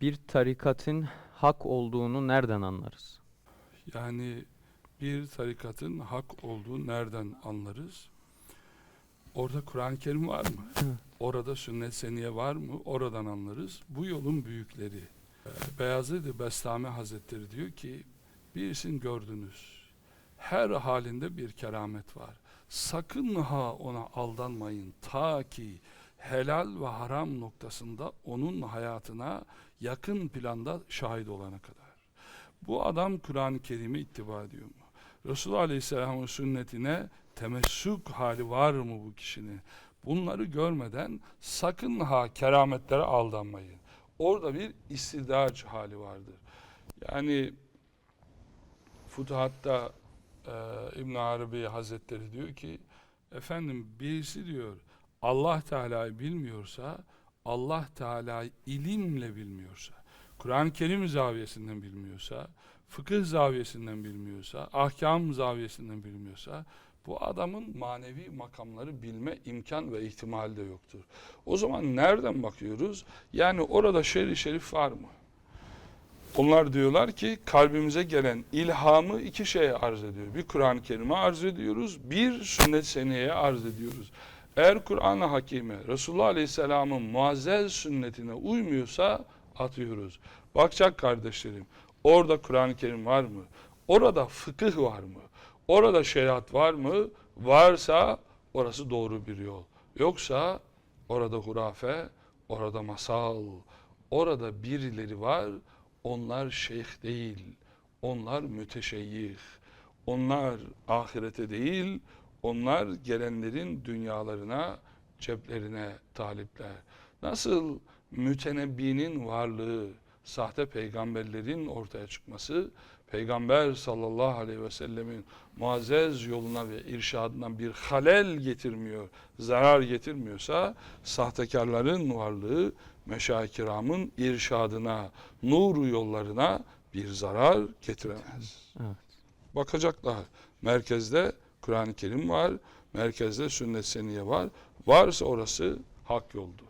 Bir tarikatın hak olduğunu nereden anlarız? Yani bir tarikatın hak olduğu nereden anlarız? Orada Kur'an-ı Kerim var mı? Orada sünnet seniye var mı? Oradan anlarız. Bu yolun büyükleri. Ee, Beyazıt Bestami Hazretleri diyor ki birisini gördünüz. Her halinde bir keramet var. Sakın ha ona aldanmayın. Ta ki helal ve haram noktasında onun hayatına yakın planda şahit olana kadar. Bu adam Kur'an-ı Kerim'i ittiba ediyor mu? Resulullah Aleyhisselam'ın sünnetine temessük hali var mı bu kişinin? Bunları görmeden sakın ha kerametlere aldanmayın. Orada bir istidaç hali vardır. Yani Futuhat'ta e, İbn Arabi Hazretleri diyor ki efendim birisi diyor Allah Teala'yı bilmiyorsa Allah Teala'yı ilimle bilmiyorsa Kur'an-ı Kerim zaviyesinden bilmiyorsa fıkıh zaviyesinden bilmiyorsa ahkam zaviyesinden bilmiyorsa bu adamın manevi makamları bilme imkan ve ihtimali de yoktur. O zaman nereden bakıyoruz? Yani orada şer'i şerif var mı? Onlar diyorlar ki kalbimize gelen ilhamı iki şeye arz ediyor. Bir Kur'an-ı Kerim'e arz ediyoruz, bir sünnet seniyeye arz ediyoruz. Eğer Kur'an-ı Hakime, Resulullah Aleyhisselam'ın muazzez sünnetine uymuyorsa atıyoruz. Bakacak kardeşlerim, orada Kur'an-ı Kerim var mı? Orada fıkıh var mı? Orada şeriat var mı? Varsa orası doğru bir yol. Yoksa orada hurafe, orada masal, orada birileri var, onlar şeyh değil, onlar müteşeyyih, onlar ahirete değil, onlar gelenlerin dünyalarına, ceplerine talipler. Nasıl mütenebbinin varlığı, sahte peygamberlerin ortaya çıkması, Peygamber sallallahu aleyhi ve sellemin muazzez yoluna ve irşadına bir halel getirmiyor, zarar getirmiyorsa, sahtekarların varlığı, meşayih kiramın irşadına, nuru yollarına bir zarar getiremez. Evet. Bakacaklar. Merkezde Kur'an-ı Kerim var, merkezde sünnet seniye var. Varsa orası hak yoldur.